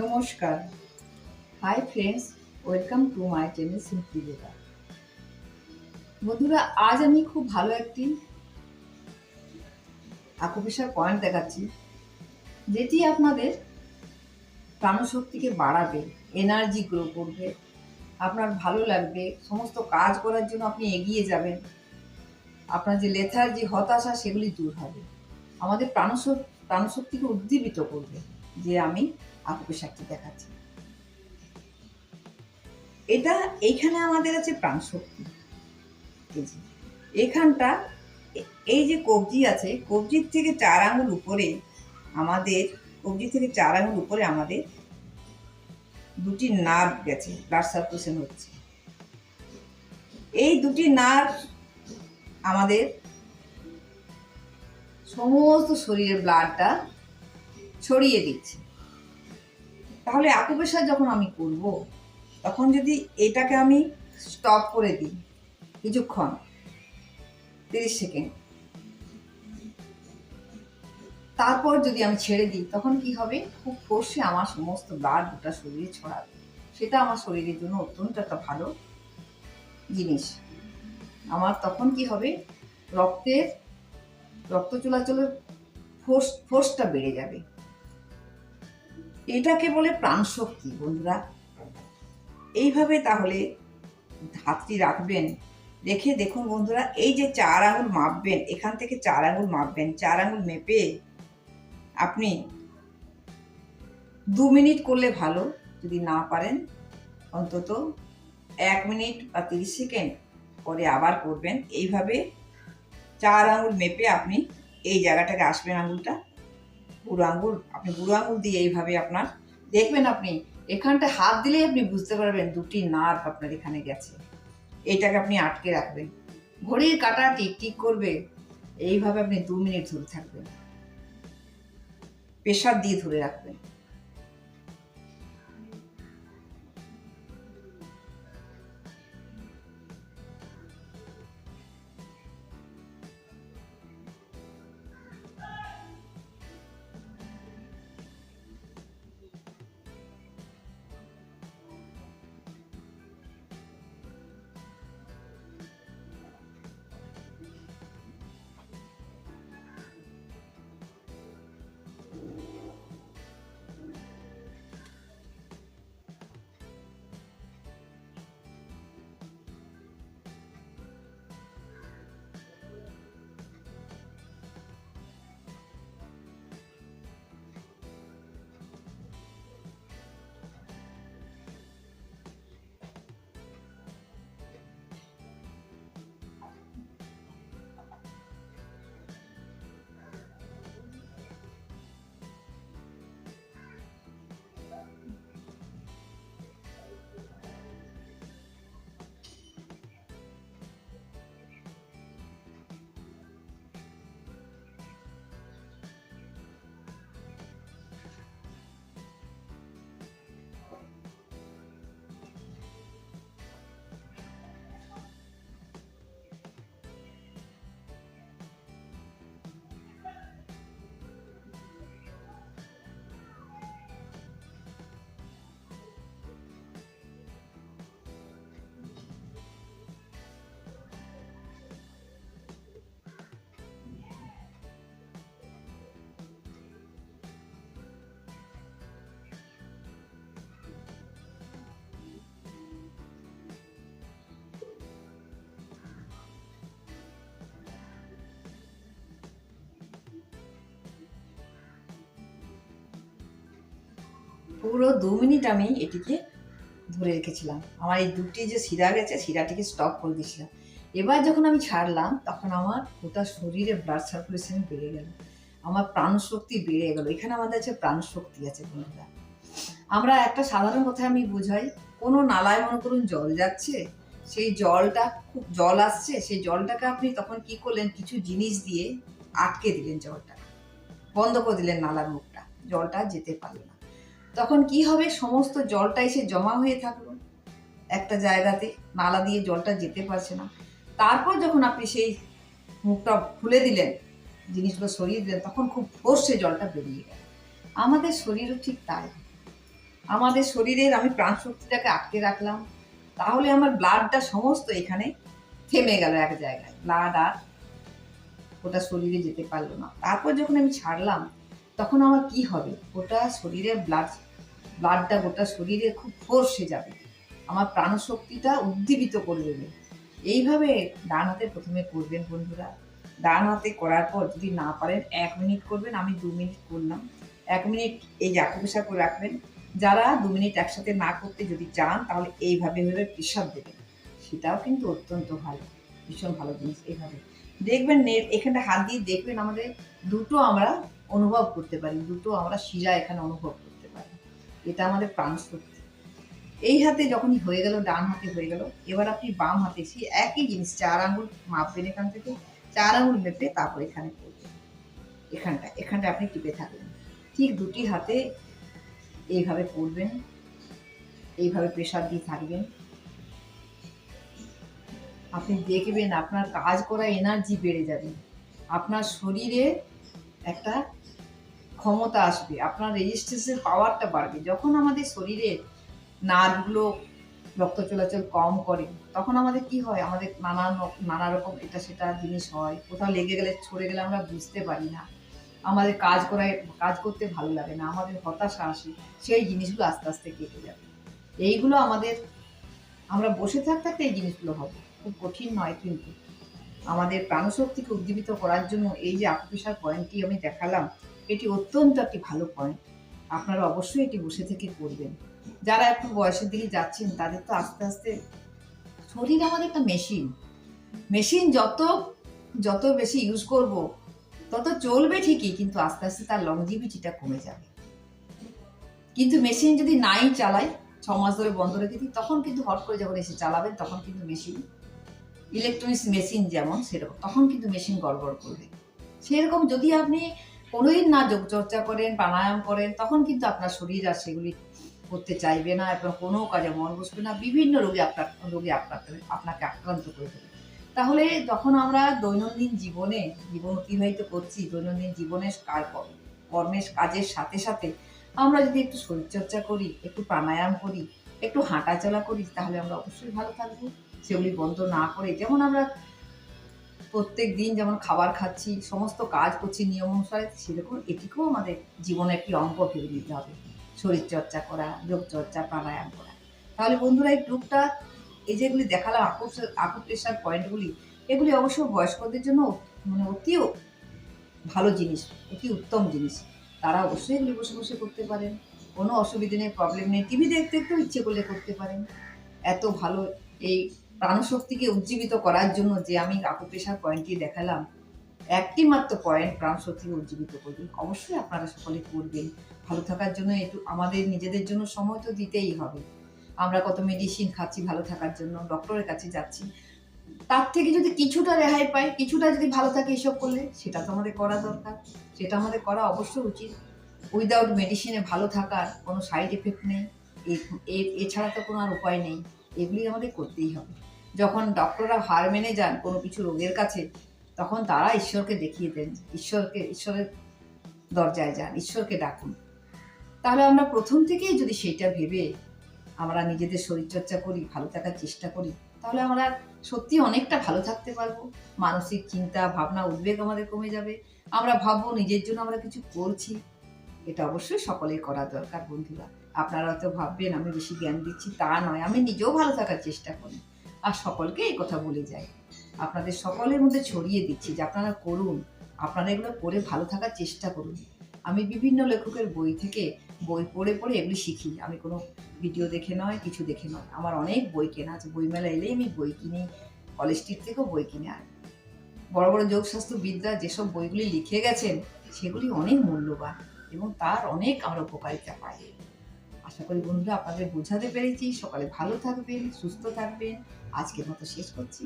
নমস্কার। Hi friends welcome to my channel simply yoga বন্ধুরা, আজ আমি খুব ভালো একটি আকুপেশার পয়েন্ট দেখাচ্ছি, যেটি আপনাদের প্রাণশক্তিকে বাড়াবে এনার্জি গ্রো করবে, আপনার ভালো লাগবে, সমস্ত কাজ করার জন্য আপনি এগিয়ে যাবেন, আপনার যে লেথার যে হতাশা, সেগুলি দূর হবে, আমাদের প্রাণশক্তি প্রাণশক্তিকে উদ্দীপিত করবে। যে আমি আকুপেশাকটি দেখাচ্ছি। এটা এইখানে আমাদের আছে প্রাণশক্তি যে, এখানটা এই যে কবজি আছে, কবজির থেকে চার আঙুল উপরে আমাদের, কবজি থেকে চার আঙুল উপরে আমাদের দুটি নার্ভ গেছে ব্লাড সার্কুলেশন হচ্ছে। এই দুটি নার্ভ আমাদের সমস্ত শরীরের ব্লাডটা ছড়িয়ে দিচ্ছে। তাহলে আকুপেশার যখন আমি করব, তখন যদি এটাকে আমি স্টপ করে দিই কিছুক্ষণ, তিরিশ সেকেন্ড, তারপর যদি আমি ছেড়ে দিই, তখন কি হবে? খুব ফোর্সে আমার সমস্ত ব্লাড গোটা শরীরে ছড়াবে। সেটা আমার শরীরের জন্য অত্যন্ত একটা ভালো জিনিস। আমার তখন কি হবে? রক্তের, রক্ত চলাচলের ফোর্স ফোর্সটা বেড়ে যাবে। এটাকে বলে প্রাণশক্তি, বন্ধুরা। এইভাবে তাহলে হাতটি রাখবেন। রেখে দেখুন বন্ধুরা, এই যে চার আঙুল মাপবেন, এখান থেকে চার আঙুল মাপবেন, চার আঙুল মেপে আপনি দু মিনিট করলে ভালো, যদি না পারেন, অন্তত এক মিনিট বা তিরিশ সেকেন্ড পরে আবার করবেন। এইভাবে চার আঙুল মেপে আপনি এই জায়গাটাকে আসবেন আঙুলটা। বুড়ো আঙুল, আপনি বুড়ো আঙুল দিয়ে এইভাবে আপনার, দেখবেন আপনি এখানটা হাত দিলেই আপনি বুঝতে পারবেন দুটি নার্ভ আপনার এখানে গেছে। এটাকে আপনি আটকে রাখবেন। ঘড়ির কাঁটা টিক টিক করবে, এইভাবে আপনি দু মিনিট ধরে থাকবেন। প্রেশার দিয়ে ধরে রাখবেন। পুরো দু মিনিট আমি এটিকে ধরে রেখেছিলাম। আমার এই দুটি যে শিরা গেছে, শিরাটিকে স্টপ করে দিয়েছিলাম। এবার যখন আমি ছাড়লাম, তখন আমার গোটা শরীরে ব্লাড সার্কুলেশন বেড়ে গেল। আমার প্রাণশক্তি বেড়ে গেল। এখানে আমাদের আছে প্রাণশক্তি আছে বন্ধুরা। আমরা একটা সাধারণ কথা আমি বোঝাই, কোনো নালায় মনে করুন জল যাচ্ছে, সেই জলটা খুব, জল আসছে, সেই জলটাকে আপনি তখন কি করলেন? কিছু জিনিস দিয়ে আটকে দিলেন জলটা বন্ধ করে দিলেন নালার মুখটা। জলটা যেতে পারল না। তখন কি হবে? সমস্ত জলটা এসে জমা হয়ে থাকল। একটা জায়গাতে নালা দিয়ে জলটা যেতে পারছে না। তারপর যখন আপনি সেই মুখটা খুলে দিলেন, জিনিসগুলো সরিয়ে দিলেন, তখন খুব ফোর্সে জলটা বেরিয়ে গেল। আমাদের শরীরও ঠিক তাই। আমাদের শরীরের আমি প্রাণ শক্তিটাকে আটকে রাখলাম। তাহলে আমার ব্লাডটা সমস্ত এখানে থেমে গেল এক জায়গায়। ব্লাড আর ওটা শরীরে যেতে পারল না। তারপর যখন আমি ছাড়লাম তখন আমার কি হবে? ওটা শরীরের ব্লাড ব্লাডটা গোটা শরীরে খুব ফোর্সে যাবে। আমার প্রাণশক্তিটা উদ্দীপিত করে দেবে। এইভাবে ডান হাতে প্রথমে করবেন বন্ধুরা। ডান হাতে করার পর যদি না পারেন, এক মিনিট করবেন, আমি দু মিনিট করলাম। এক মিনিট এই আকুপেশা করে রাখবেন। যারা দু মিনিট একসাথে না করতে যদি চান, তাহলে এইভাবে ভেবে প্রেশার দেবেন। সেটাও কিন্তু অত্যন্ত ভালো। ভীষণ ভালো জিনিস এইভাবে। দেখবেন নেট এখানটা হাত দিয়ে দেখবেন আমাদের দুটো আমরা অনুভব করতে পারি, দুটো আমরা শিরা এখানে অনুভব করতে পারি। এটা আমাদের প্রাণ শক্তি। এই হাতে যখনই হয়ে গেল, ডান হাতে হয়ে গেল, এবার আপনি বাম হাতে সেই একই জিনিস, চার আঙুল মাপবেন এখান থেকে, চার আঙুল মেপে তারপর এখানে করবেন। এখানটা এখানটা আপনি টিপে থাকবেন। ঠিক দুটি হাতে এইভাবে করবেন, এইভাবে প্রেশার দিয়ে থাকবেন। আপনি দেখবেন আপনার কাজ করা এনার্জি বেড়ে যাবে। আপনার শরীরে একটা ক্ষমতা আসবে, আপনার রেজিস্ট্যান্সের পাওয়ারটা বাড়বে। যখন আমাদের শরীরের নার্ভগুলো রক্ত চলাচল কম করে, তখন আমাদের কি হয়? আমাদের নানা নানা রকম এটা সেটা জিনিস হয়। কোথাও লেগে গেলে, ছড়ে গেলে আমরা বুঝতে পারি না। আমাদের কাজ করায়, কাজ করতে ভালো লাগে না, আমাদের হতাশা আসে, সেই জিনিসগুলো আস্তে আস্তে কেটে যাবে। এইগুলো আমাদের, আমরা বসে থাকতে থাকতে এই জিনিসগুলো হবে। খুব কঠিন নয় কিন্তু। আমাদের প্রাণশক্তিকে উদ্দীপিত করার জন্য এই যে আকুপেশার পয়েন্টটি আমি দেখালাম এটি অত্যন্ত একটি ভালো পয়েন্ট আপনারা অবশ্যই এটি বসে থেকে করবেন। যারা একটু বয়সের দিকে যাচ্ছেন, তাদের তো আস্তে আস্তে শরীর আমাদের একটা মেশিন মেশিন যত যত বেশি ইউজ করব, তত চলবে ঠিকই, কিন্তু আস্তে আস্তে তার লংজিভিটিটা কমে যাবে। কিন্তু মেশিন যদি নাই চালায়, ছ মাস ধরে বন্ধ রেখে দিই, তখন কিন্তু হট করে যখন এসে চালাবেন, তখন কিন্তু মেশিন ইলেকট্রনিক্স মেশিন যেমন সেরকম, তখন কিন্তু মেশিন গড়বড় করবে। সেরকম যদি আপনি কোনোদিন না যোগচর্চা করেন, প্রাণায়াম করেন, তখন কিন্তু আপনার শরীর আর সেগুলি করতে চাইবে না এবং কোনো কাজে মন বসবে না। বিভিন্ন রোগে আপনার, রোগে আপনাকে আপনাকে আক্রান্ত করে দেবে তাহলে যখন আমরা দৈনন্দিন জীবনে, জীবন অতিবাহিত করছি, দৈনন্দিন জীবনের কার- কর্মের কাজের সাথে সাথে আমরা যদি একটু শরীরচর্চা করি, একটু প্রাণায়াম করি, একটু হাঁটাচলা করি, তাহলে আমরা অবশ্যই ভালো থাকব। সেগুলি বন্ধ না করে, যেমন আমরা প্রত্যেক দিন যেমন খাবার খাচ্ছি, সমস্ত কাজ করছি নিয়ম অনুসারে, সেরকম এটিকেও আমাদের জীবনে একটি অঙ্গ ভেবে নিতে হবে। শরীরচর্চা করা, যোগচর্চা, প্রাণায়াম করা। তাহলে বন্ধুরা, এই টুকটা, এই যেগুলি দেখালাম আকুপ্রেশার পয়েন্টগুলি, এগুলি অবশ্য বয়স্কদের জন্য মানে অতিও ভালো জিনিস, অতি উত্তম জিনিস। তারা অবশ্যই এগুলি বসে বসে করতে পারেন। কোনো অসুবিধে নেই, প্রবলেম নেই। টিভি দেখতে দেখতেও ইচ্ছে করলে করতে পারেন। এত ভালো এই প্রাণশক্তিকে উজ্জীবিত করার জন্য যে আমি আকুপেশার পয়েন্টটি দেখালাম একটি মাত্র পয়েন্ট প্রাণশক্তিকে উজ্জীবিত করবেন। অবশ্যই আপনারা সকলে করবেন। ভালো থাকার জন্য একটু আমাদের নিজেদের জন্য সময় তো দিতেই হবে। আমরা কত মেডিসিন খাচ্ছি, ভালো থাকার জন্য, ডক্টরের কাছে যাচ্ছি। তার থেকে যদি কিছুটা রেহাই পাই, কিছুটা যদি ভালো থাকে এসব করলে, সেটা তো আমাদের করা দরকার। সেটা আমাদের করা অবশ্যই উচিত। উইদাউট মেডিসিনে ভালো থাকার কোনো সাইড এফেক্ট নেই। এছাড়া তো কোনো আর উপায় নেই। এগুলি আমাদের করতেই হবে। যখন ডক্টররা হার মেনে যান কোনো কিছু রোগের কাছে, তখন তারা ঈশ্বরকে দেখিয়ে দেন, ঈশ্বরকে, ঈশ্বরের দরজায় যান, ঈশ্বরকে ডাকুন। তাহলে আমরা প্রথম থেকেই যদি সেইটা ভেবে আমরা নিজেদের শরীরচর্চা করি, ভালো থাকার চেষ্টা করি, তাহলে আমরা সত্যি অনেকটা ভালো থাকতে পারব। মানসিক চিন্তা, ভাবনা, উদ্বেগ আমাদের কমে যাবে। আমরা ভাববো নিজের জন্য আমরা কিছু করছি। এটা অবশ্যই সকলেই করা দরকার বন্ধুরা। আপনারা তো ভাববেন, আমি বেশি জ্ঞান দিচ্ছি, তা নয়। আমি নিজেও ভালো থাকার চেষ্টা করি। আর সকলকে এই কথা বলে যাই। আপনাদের সকলের মধ্যে ছড়িয়ে দিচ্ছি যে আপনারা করুন, আপনারা এগুলো করে ভালো থাকার চেষ্টা করুন। আমি বিভিন্ন লেখকের বই থেকে বই পড়ে পড়ে এগুলি শিখি। আমি কোনো ভিডিও দেখে নয়, কিছু দেখে নয়। আমার অনেক বই কেনা আছে। বইমেলা এলেই আমি বই কিনি, কলেজ স্ট্রিট থেকেও বই কিনে আনি। বড় বড় যোগস্বাস্থ্যবিদরা যেসব বইগুলি লিখে গেছেন, সেগুলি অনেক মূল্যবান এবং তার অনেক আমরা উপকারিতা পাই আশা করি বন্ধুরা আপনাদের বোঝাতে পেরেছি। সকালে ভালো থাকবেন, সুস্থ থাকবেন। আজকের মতো শেষ করছি।